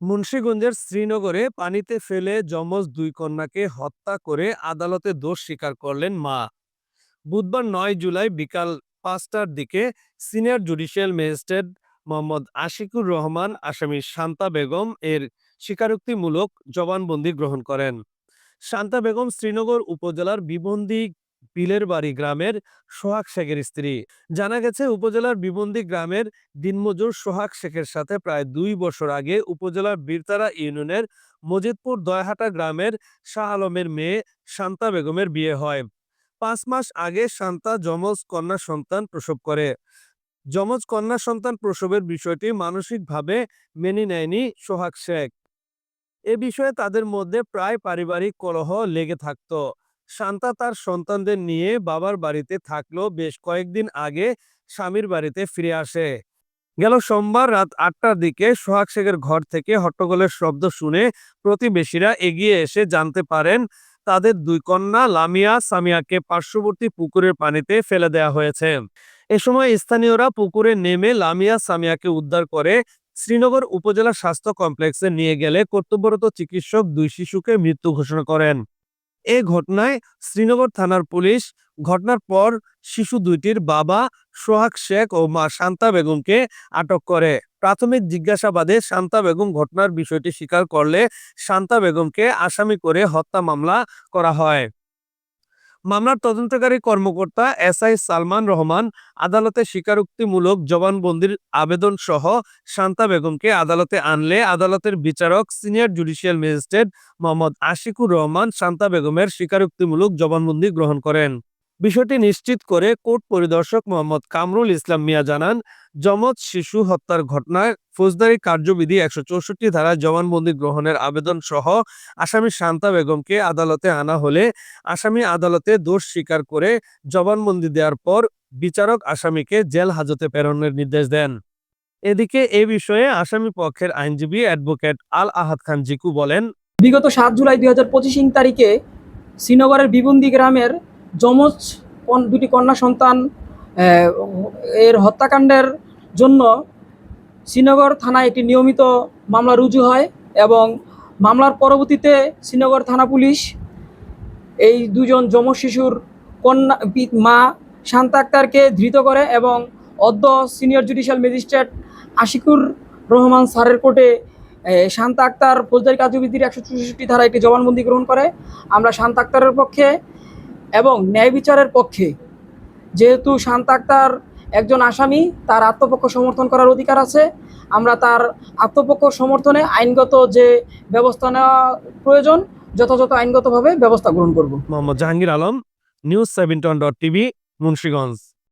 মুন্সিগঞ্জের শ্রীনগরে পানিতে ফেলে যমজ দুই কন্যাকে হত্যা করে আদালতে দোষ স্বীকার করলেন মা। বুধবার নয় জুলাই বিকাল পাঁচটার দিকে senior judicial magistrate Mohammad Ashikur Rahman, আসামি শান্তা বেগম এর স্বীকারোক্তিমূলক জবানবন্দি গ্রহণ করেন। শান্তা বেগম শ্রীনগর উপজেলার বিবন্দি বিলের বাড়ি গ্রামের সোহাগ শেখের স্ত্রী। জানা গেছে, উপজেলার বিবন্দি গ্রামের দিনমজুর সোহাগ শেখের সাথে প্রায় দুই বছর আগে উপজেলার বীরতারা ইউনিয়নের মজিদপুর দয়হাটা গ্রামের শাহ আলমের মেয়ে শান্তা বেগমের বিয়ে হয়। পাঁচ মাস আগে শান্তা যমজ কন্যা সন্তান প্রসব করে। যমজ কন্যা সন্তান প্রসবের বিষয়টি মানসিকভাবে মেনে নেয়নি সোহাগ শেখ। এ বিষয়ে তাদের মধ্যে প্রায় পারিবারিক কলহ লেগে থাকতো। শান্তা তার সন্তানদের নিয়ে বাবার বাড়িতে থাকলেও বেশ কয়েকদিন আগে স্বামীর বাড়িতে ফিরে আসে। গেল সোমবার রাত আটটার দিকে সোহাগ শেখের ঘর থেকে হট্টগোলের শব্দ শুনে প্রতিবেশীরা এগিয়ে এসে জানতে পারেন, তাদের দুই কন্যা লামিয়া, সামিয়াকে পার্শ্ববর্তী পুকুরের পানিতে ফেলে দেওয়া হয়েছে। এ সময় স্থানীয়রা পুকুরে নেমে লামিয়া, সামিয়াকে উদ্ধার করে শ্রীনগর উপজেলা স্বাস্থ্য কমপ্লেক্সে নিয়ে গেলে কর্তব্যরত চিকিৎসক দুই শিশুকে মৃত্যু ঘোষণা করেন। এ ঘটনায় শ্রীনগর থানার পুলিশ ঘটনার পর শিশু দুইটির বাবা সোহাগ শেখ ও মা শান্তা বেগমকে আটক করে। প্রাথমিক জিজ্ঞাসাবাদে শান্তা বেগম ঘটনার বিষয়টি স্বীকার করলে শান্তা বেগমকে আসামি করে হত্যা মামলা করা হয়। মামলার তদন্তকারী কর্মকর্তা এস আই সালমান রহমান আদালতে স্বীকারোক্তিমূলক জবানবন্দির আবেদন সহ শান্তা বেগমকে আদালতে আনলে আদালতের বিচারক senior judicial magistrate Mohammad Ashikur Rahman Shanta বেগমের স্বীকারোক্তিমূলক জবানবন্দি গ্রহণ করেন। বিষয়টি নিশ্চিত করে কোর্ট পরিদর্শক মোহাম্মদ কামরুল ইসলাম মিয়া জানান, যমজ শিশু হত্যার ঘটনায় ফৌজদারি কার্যবিধি একশো চৌষট্টি ধারায় জবানবন্দি গ্রহণের আবেদন সহ আসামি শান্তা বেগমকে আদালতে আনা হলে আসামি আদালতে দোষ স্বীকার করে জবানবন্দি দেওয়ার পর বিচারক আসামিকে জেল হাজতে প্রেরণের নির্দেশ দেন। এদিকে এ বিষয়ে আসামি পক্ষের আইনজীবী অ্যাডভোকেট আল আহাদ খান জিকু বলেন, বিগত সাত জুলাই দুই হাজার পঁচিশ তারিখে শ্রীনগরের বিবন্দি গ্রামের যমজ দুটি কন্যা সন্তান এর হত্যাকাণ্ডের জন্য শ্রীনগর থানায় একটি নিয়মিত মামলা রুজু হয় এবং মামলার পরবর্তীতে শ্রীনগর থানা পুলিশ এই দুজন যমজ শিশুর কন্যা মা শান্তা আক্তারকে ধৃত করে এবং অদ্য senior judicial magistrate Ashikur Rahman স্যারের কোর্টে শান্তা আক্তার ফৌজদারি কার্যবিধির একশো চৌষট্টি ধারা একটি জবানবন্দি গ্রহণ করে। আমরা শান্তা আক্তারের পক্ষে এবং ন্যায় বিচারের পক্ষে। যেহেতু শান্ত আক্তার একজন আসামি, তার আত্মপক্ষ সমর্থন করার অধিকার আছে। আমরা তার আত্মপক্ষ সমর্থনে আইনগত যে ব্যবস্থা নেওয়া প্রয়োজন, যথাযথ আইনগতভাবে ব্যবস্থা গ্রহণ করব। Mohammad Jahangir Alam, news seventeen dot TV, Munshiganj.